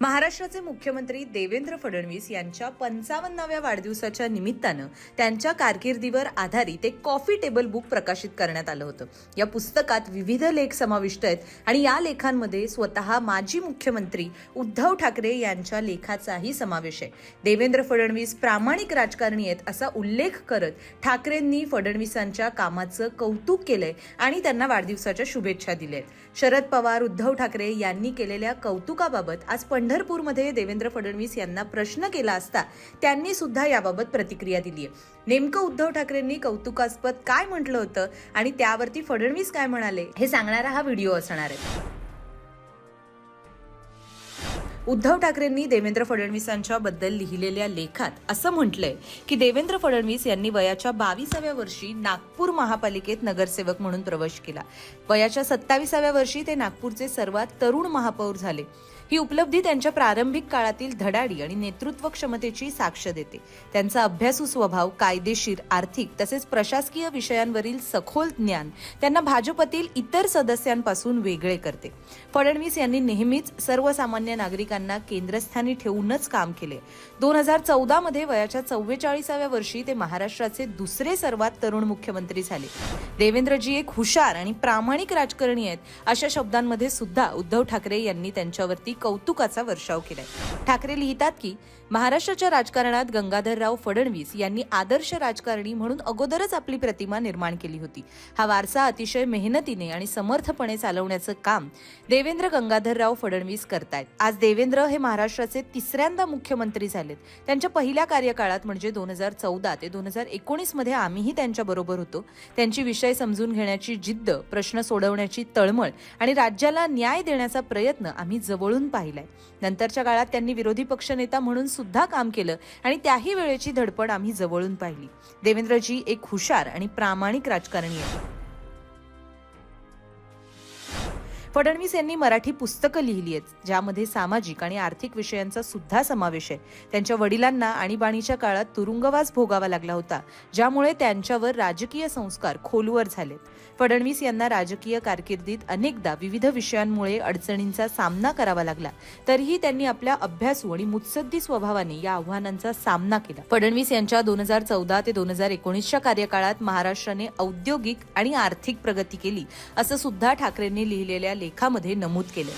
महाराष्ट्राचे मुख्यमंत्री देवेंद्र फडणवीस यांच्या पंचावन्नाव्या वाढदिवसाच्या निमित्तानं त्यांच्या कारकिर्दीवर आधारित एक कॉफी टेबल बुक प्रकाशित करण्यात आलं होतं. या पुस्तकात विविध लेख समाविष्ट आहेत आणि या लेखांमध्ये स्वतः माजी मुख्यमंत्री उद्धव ठाकरे यांच्या लेखाचाही समावेश आहे. देवेंद्र फडणवीस प्रामाणिक राजकारणी आहेत असा उल्लेख करत ठाकरेंनी फडणवीसांच्या कामाचं कौतुक केलंय आणि त्यांना वाढदिवसाच्या शुभेच्छा दिल्या आहेत शरद पवार उद्धव ठाकरे यांनी केलेल्या कौतुकाबाबत आज पंढरपूरमध्ये देवेंद्र फडणवीस यांना प्रश्न केला असता त्यांनी सुद्धा याबाबत प्रतिक्रिया दिली आहे नेमकं उद्धव ठाकरेंनी कौतुकास्पद काय म्हटलं होतं आणि त्यावरती फडणवीस काय म्हणाले हे सांगणारा हा व्हिडिओ असणार आहे. उद्धव ठाकरेंनी देवेंद्र फडणवीसांच्या बद्दल लिहिलेल्या लेखात असं म्हटलंय की देवेंद्र फडणवीस यांनी वयाच्या बावीसाव्या वर्षी नागपूर महापालिकेत नगरसेवक म्हणून प्रवेश केला. वयाच्या सत्तावीसाव्या वर्षी ते नागपूरचे सर्वात तरुण महापौर झाले. ही उपलब्धी त्यांच्या प्रारंभिक काळातील धडाडी आणि नेतृत्व क्षमतेची साक्ष देते. त्यांचा अभ्यासू स्वभाव कायदेशीर आर्थिक तसेच प्रशासकीय विषयांवरील सखोल ज्ञान त्यांना भाजपतील इतर सदस्यांपासून वेगळे करते. फडणवीस यांनी नेहमीच सर्वसामान्य नागरिक नागरिकांना केंद्रस्थानी ठेवूनच काम केले. दोन हजार चौदा मध्ये वयाच्या चव्वेचाळीसाव्या वर्षी ते महाराष्ट्राचे दुसरे सर्वात तरुण मुख्यमंत्री झाले. देवेंद्रजी एक हुशार आणि प्रामाणिक राजकारणी आहेत अशा शब्दांमध्ये सुद्धा उद्धव ठाकरे यांनी त्यांच्यावरती कौतुकाचा वर्षाव केलाय. ठाकरे लिहितात की महाराष्ट्राच्या राजकारणात गंगाधरराव फडणवीस यांनी आदर्श राजकारणी म्हणून अगोदरच आपली प्रतिमा निर्माण केली होती. हा वारसा अतिशय मेहनतीने आणि समर्थपणे चालवण्याचं काम देवेंद्र गंगाधरराव फडणवीस करतायत. आज देवेंद्र हे महाराष्ट्राचे तिसऱ्यांदा मुख्यमंत्री झालेत. त्यांच्या पहिल्या कार्यकाळात म्हणजे दोन हजार चौदा ते दोन हजार एकोणीसमध्ये आम्हीही त्यांच्याबरोबर होतो. त्यांची विषय समजून घेण्याची जिद्द प्रश्न सोडवण्याची तळमळ आणि राज्याला न्याय देण्याचा प्रयत्न आम्ही जवळून पाहिलाय. नंतरच्या काळात त्यांनी विरोधी पक्षनेता म्हणून सुद्धा काम केलं आणि त्याही वेळेची धडपड आम्ही जवळून पाहिली. देवेंद्रजी एक हुशार आणि प्रामाणिक राजकारणी आहेत. फडणवीस यांनी मराठी पुस्तकं लिहिली आहेत ज्यामध्ये सामाजिक आणि आर्थिक विषयांचा सुद्धा समावेश आहे. त्यांच्या वडिलांना आणीबाणीच्या काळात तुरुंगवास भोगावा लागला होता ज्यामुळे त्यांच्यावर राजकीय संस्कार खोलवर झालेत फडणवीस यांना राजकीय कारकिर्दीत अनेकदा विविध विषयांमुळे अडचणींचा सामना करावा लागला तरीही त्यांनी आपल्या अभ्यासू आणि मुत्सद्दी स्वभावाने या आव्हानांचा सामना केला. फडणवीस यांच्या दोन हजार चौदा ते दोन हजार एकोणीसच्या कार्यकाळात महाराष्ट्राने औद्योगिक आणि आर्थिक प्रगती केली असं सुद्धा ठाकरेंनी लिहिलेल्या लेखामध्ये नमूद केलं.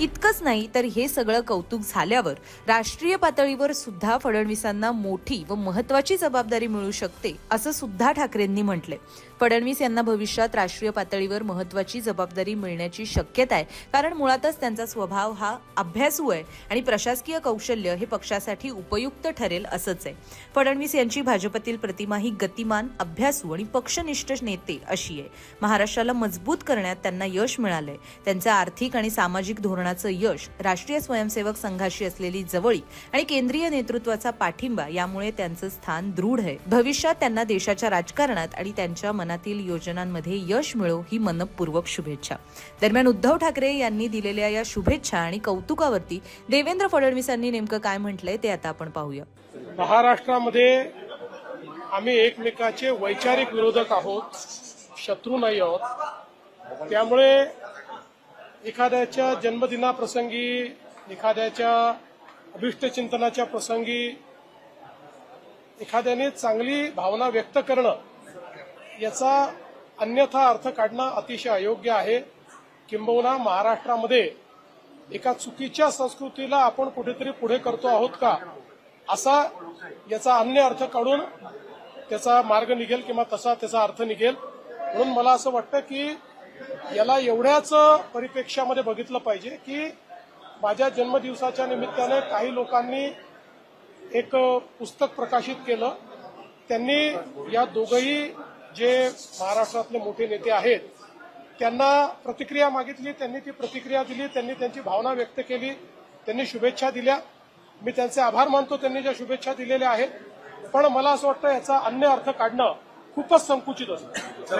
इतकंच नाही तर हे सगळं कौतुक झाल्यावर राष्ट्रीय पातळीवर सुद्धा फडणवीसांना मोठी व महत्वाची जबाबदारी मिळू शकते असं सुद्धा ठाकरेंनी म्हटलंय. फडणवीस यांना भविष्यात राष्ट्रीय पातळीवर महत्वाची जबाबदारी मिळण्याची शक्यता आहे. कारण मुळातच त्यांचा स्वभाव हा अभ्यासू आहे आणि प्रशासकीय कौशल्य हे पक्षासाठी उपयुक्त ठरेल असंच आहे. फडणवीस यांची भाजपतील प्रतिमा ही गतिमान अभ्यासू आणि पक्षनिष्ठ नेते अशी आहे. महाराष्ट्राला मजबूत करण्यात त्यांना यश मिळालंय. त्यांचं आर्थिक आणि सामाजिक धोरणाचं यश राष्ट्रीय स्वयंसेवक संघाशी असलेली जवळीक आणि केंद्रीय नेतृत्वाचा पाठिंबा यामुळे त्यांचं स्थान दृढ आहे. भविष्यात त्यांना देशाच्या राजकारणात आणि त्यांच्या मनातील योजनांमध्ये यश मिळो ही मनपूर्वक शुभेच्छा. दरम्यान उद्धव ठाकरे यांनी दिलेल्या या शुभेच्छा आणि कौतुकावरती देवेंद्र फडणवीसांनी नेमकं काय म्हटलंय ते आता आपण पाहूया. महाराष्ट्रामध्ये आम्ही एकमेकाचे वैचारिक विरोधक आहोत शत्रू नाही आहोत. त्यामुळे एखाद्याच्या जन्मदिनाप्रसंगी एखाद्याच्या अभिष्टचिंतनाच्या प्रसंगी एखाद्याने चांगली भावना व्यक्त करणं याचा अन्यथा अर्थ काढणं अतिशय अयोग्य आहे. किंबहुना महाराष्ट्रामध्ये एका चुकीच्या संस्कृतीला आपण कुठेतरी पुढे करतो आहोत का? असा याचा अन्य अर्थ काढून त्याचा मार्ग निघेल किंवा तसा त्याचा अर्थ निघेल. म्हणून मला असं वाटतं की याला एवढ्याच परिप्रेक्ष्यामध्ये बघितलं पाहिजे की माझ्या जन्मदिवसाच्या निमित्ताने काही लोकांनी एक पुस्तक प्रकाशित केलं. त्यांनी या दोघही जे महाराष्ट्रातले मोठे नेते आहेत त्यांना प्रतिक्रिया मागितली त्यांनी ती प्रतिक्रिया दिली त्यांनी त्यांची भावना व्यक्त केली त्यांनी शुभेच्छा दिल्या. मी त्यांचे आभार मानतो त्यांनी ज्या शुभेच्छा दिलेल्या आहेत. पण मला असं वाटतं याचा अन्य अर्थ काढणं खूपच संकुचित असतं.